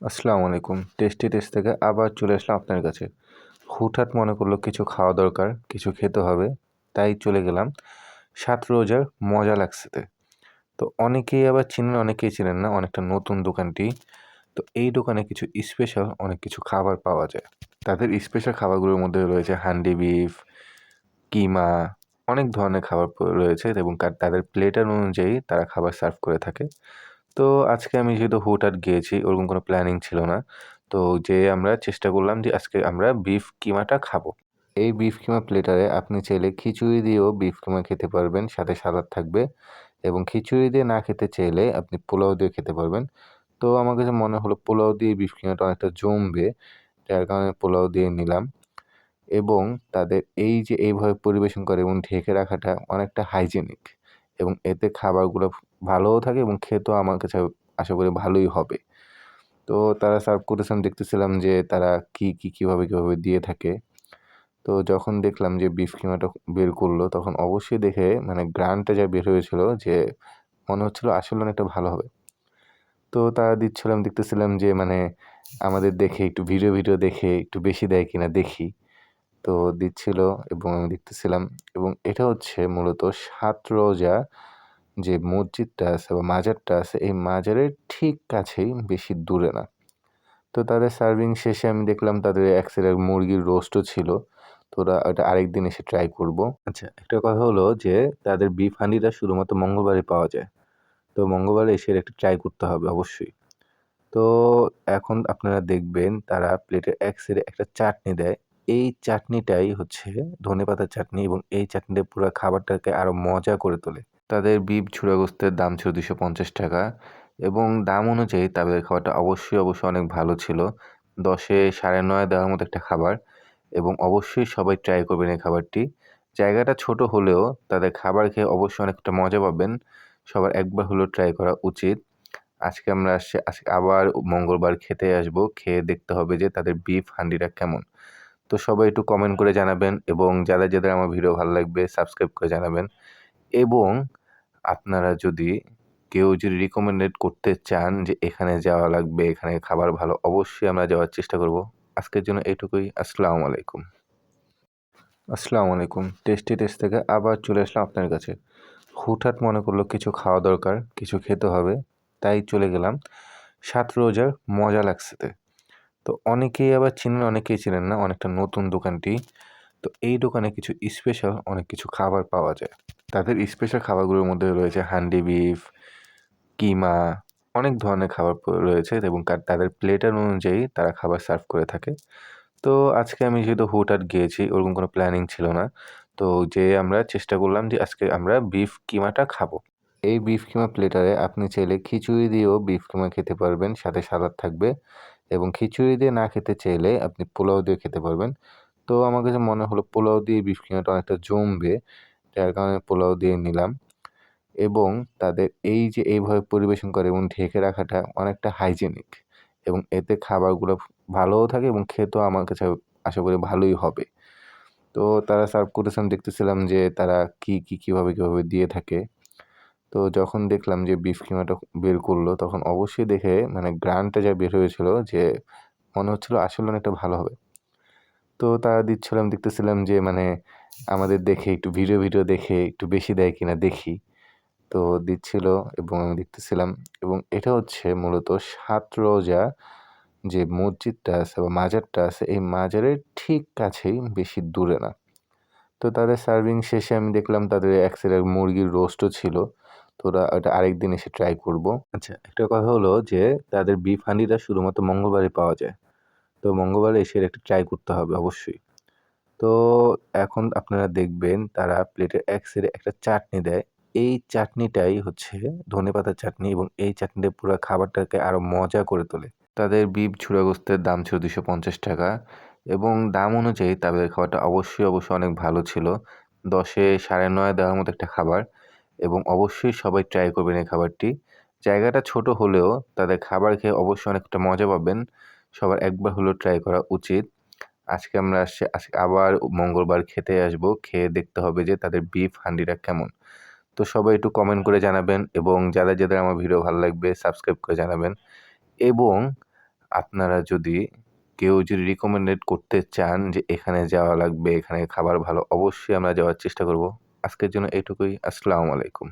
আসসালামু আলাইকুম। Tasty test থেকে আবার চলে আসলাম আপনার কাছে। হুটহাট মনে করল কিছু খাওয়া দরকার, কিছু খেতে হবে, তাই চলে গেলাম সাত রোজার মজা লাগছেতে তো অনেকেই আবার চিনেন, অনেকেই চিনেন না, অনেকটা নতুন দোকানটি। তো এই দোকানে কিছু স্পেশাল অনেক কিছু খাবার পাওয়া যায়। তাদের স্পেশাল খাবারগুলোর মধ্যে রয়েছে হান্ডি বিফ, কিমা, অনেক ধরনের খাবার রয়েছে এবং তাদের প্লেটার অনুযায়ী তারা খাবার সার্ভ করে থাকে। তো আজকে আমি যেহেতু হুটহাট গিয়েছি, ওরকম কোনো প্ল্যানিং ছিল না। তো যেয়ে আমরা চেষ্টা করলাম যে আজকে আমরা বিফ কিমাটা খাব। এই বিফ কিমা প্লেটারে আপনি চাইলে খিচুড়ি দিয়েও বিফ কিমা খেতে পারবেন, সাথে সালাদ থাকবে। এবং খিচুড়ি দিয়ে না খেতে চাইলে আপনি পোলাও দিয়ে খেতে পারবেন। তো আমার কাছে মনে হলো পোলাও দিয়ে বিফ কিমাটা অনেকটা জমবে, যার কারণে পোলাও দিয়ে নিলাম। এবং তাদের এই যে এইভাবে পরিবেশন করে এবং ঢেকে রাখাটা অনেকটা হাইজেনিক এবং এতে খাবারগুলো ভালোও থাকে এবং খেতেও আমার কাছে আশা করি ভালোই হবে। তো তারা সার্ভ করতেছিলাম দেখতেছিলাম যে তারা কি কি, কীভাবে কীভাবে দিয়ে থাকে। তো যখন দেখলাম যে বিফ কিমাটা বের করল, তখন অবশ্যই দেখে মানে গ্রানটা যা বের হয়েছিল যে মনে হচ্ছিল আসলে অনেকটা ভালো হবে। তো তারা দিচ্ছিলাম দেখতেছিলাম যে মানে আমাদের দেখে একটু ভিডিও ভিডিও দেখে একটু বেশি দেয় কিনা দেখি। তো দিচ্ছিল এবং আমি দেখতেছিলাম এবং এটা হচ্ছে মূলত সাত রোজা যে মসজিদটা আছে বা মাজারটা আছে, এই মাজারের ঠিক কাছেই বেশি দূরে না। তো তাদের সার্ভিং শেষে আমি দেখলাম তাদের এক সাইডের মুরগির রোস্টও ছিল। তো ওরা ওটা আরেক দিন এসে ট্রাই করব। আচ্ছা একটা কথা হলো যে তাদের বিফ হান্ডিটা শুধুমাত্র মঙ্গলবারে পাওয়া যায়। তো মঙ্গলবারে এসে একটা ট্রাই করতে হবে অবশ্যই। তো এখন আপনারা দেখবেন তারা প্লেটের এক সাইডে একটা চাটনি দেয়। এই চাটনিটাই হচ্ছে ধনেপাতার চাটনি এবং এই চাটনিটা পুরো খাবারটাকে আরও মজা করে তোলে। তাদের বিফ ছুরা গোস্তের দাম ছিল দুশো পঞ্চাশ টাকা এবং দাম অনুযায়ী তাদের খাবারটা অবশ্যই অবশ্যই অনেক ভালো ছিল। দশে সাড়ে নয় দেওয়ার মতো একটা খাবার এবং অবশ্যই সবাই ট্রাই করবেন এই খাবারটি। জায়গাটা ছোট হলেও তাদের খাবার খেয়ে অবশ্যই অনেকটা মজা পাবেন। সবার একবার হলেও ট্রাই করা উচিত। আজকে আমরা আসছি, আজকে আবার মঙ্গলবার খেতে আসব। খেয়ে দেখতে হবে যে তাদের বিফ হান্ডিটা কেমন। তো সবাই একটু কমেন্ট করে জানাবেন এবং যাদের যাদের আমার ভিডিও ভালো লাগবে সাবস্ক্রাইব করে জানাবেন। এবং আপনারা যদি কেউ যদি রিকমেন্ডেড করতে চান যে এখানে যাওয়া লাগবে, এখানে খাবার ভালো, অবশ্যই আমরা যাওয়ার চেষ্টা করব। আজকের জন্য এটুকুই। আসসালামু আলাইকুম। আসসালামু আলাইকুম। টেস্টি টেস্ট থেকে আবার চলে আসলাম আপনার কাছে। হুটহাট মনে করল কিছু খাওয়া দরকার, কিছু খেতে হবে, তাই চলে গেলাম সাত রোজার মজা লাগছেতে তো অনেকেই আবার চিনেন, অনেকেই চিনেন না, অনেকটা নতুন দোকানটি। তো এই দোকানে কিছু স্পেশাল অনেক কিছু খাবার পাওয়া যায়। তাদের স্পেশাল খাবারগুলোর মধ্যে রয়েছে হান্ডি বিফ কিমা, অনেক ধরনের খাবার রয়েছে এবং তাদের প্লেটার অনুযায়ী তারা খাবার সার্ভ করে থাকে। তো আজকে আমি যেহেতু হুটহাট গিয়েছি, ওরকম কোনো প্ল্যানিং ছিল না। তো যে আমরা চেষ্টা করলাম যে আজকে আমরা বিফ কিমাটা খাব। এই বিফ কিমা প্লেটারে আপনি চাইলে খিচুড়ি দিয়েও বিফ কিমা খেতে পারবেন, সাথে সালাদ থাকবে এবং খিচুড়ি দিয়ে না খেতে চাইলে আপনি পোলাও দিয়ে খেতে পারবেন। তো আমার কাছে মনে হলো পোলাও দিয়ে বিফ কিমাটা অনেকটা জমবে, যার কারণে পোলাও দিয়ে নিলাম। এবং তাদের এই যে এইভাবে পরিবেশন করে এবং ঢেকে রাখাটা অনেকটা হাইজেনিক এবং এতে খাবারগুলো ভালোও থাকে এবং খেতেও আমার কাছে আশা করি ভালোই হবে। তো তারা সার্ভ করতেছিলাম দেখতেছিলাম যে তারা কি কি, কীভাবে কীভাবে দিয়ে থাকে। তো যখন দেখলাম যে বিফ কিমাটা বের করল, তখন অবশ্যই দেখে মানে গ্রানটা যা বের হয়েছিল যে মনে হচ্ছিল আসলে অনেকটা ভালো হবে। তো তারা দিচ্ছিলাম দেখতেছিলাম যে মানে আমাদের দেখে একটু ভিডিও ভিডিও দেখে একটু বেশি দেয় কিনা দেখি। তো দিচ্ছিল এবং আমি দেখতেছিলাম এবং এটা হচ্ছে মূলত সাত রোজা যে মসজিদটা আছে বা মাজারটা আছে এই মাজারের ঠিক কাছেই বেশি দূরে না। তো তাদের সার্ভিং শেষে আমি দেখলাম তাদের এক সাইডের মুরগির রোস্টও ছিল। তো ওরা ওটা আরেক দিন এসে ট্রাই করব। আচ্ছা। একটা কথা হলো যে তাদের বিফ হান্ডিটা শুধুমাত্র মঙ্গলবারে পাওয়া যায়। তো মঙ্গলবারে এসে একটা ট্রাই করতে হবে অবশ্যই। তো এখন আপনারা দেখবেন তারা প্লেটের এক সাইডে একটা চাটনি দেয়। এই চাটনিটাই হচ্ছে ধনেপাতার চাটনি এবং এই চাটনিটা পুরো খাবারটাকে আরও মজা করে তোলে। তাদের বিপ ছুরা গোস্তের দাম ছিল দুশো পঞ্চাশ টাকা এবং দাম অনুযায়ী তাদের খাবারটা অবশ্যই অবশ্যই অনেক ভালো ছিল। দশে সাড়ে নয় দেওয়ার মতো একটা খাবার এবং অবশ্যই সবাই ট্রাই করবেন এই খাবারটি। জায়গাটা ছোট হলেও তাদের খাবার খেয়ে অবশ্যই অনেকটা মজা পাবেন। সবার একবার হলেও ট্রাই করা উচিত। আজকে আমরা আসছি, আজকে আবার মঙ্গলবার খেতে আসব। খেয়ে দেখতে হবে যে তাদের বিফ হান্ডিটা কেমন। তো সবাই একটু কমেন্ট করে জানাবেন এবং যাদের যাদের আমার ভিডিও ভালো লাগবে সাবস্ক্রাইব করে জানাবেন। এবং আপনারা যদি কেউ যদি রিকমেন্ডেড করতে চান যে এখানে যাওয়া লাগবে, এখানে খাবার ভালো, অবশ্যই আমরা যাওয়ার চেষ্টা করব। আজকের জন্য এইটুকুই। আসসালামু আলাইকুম।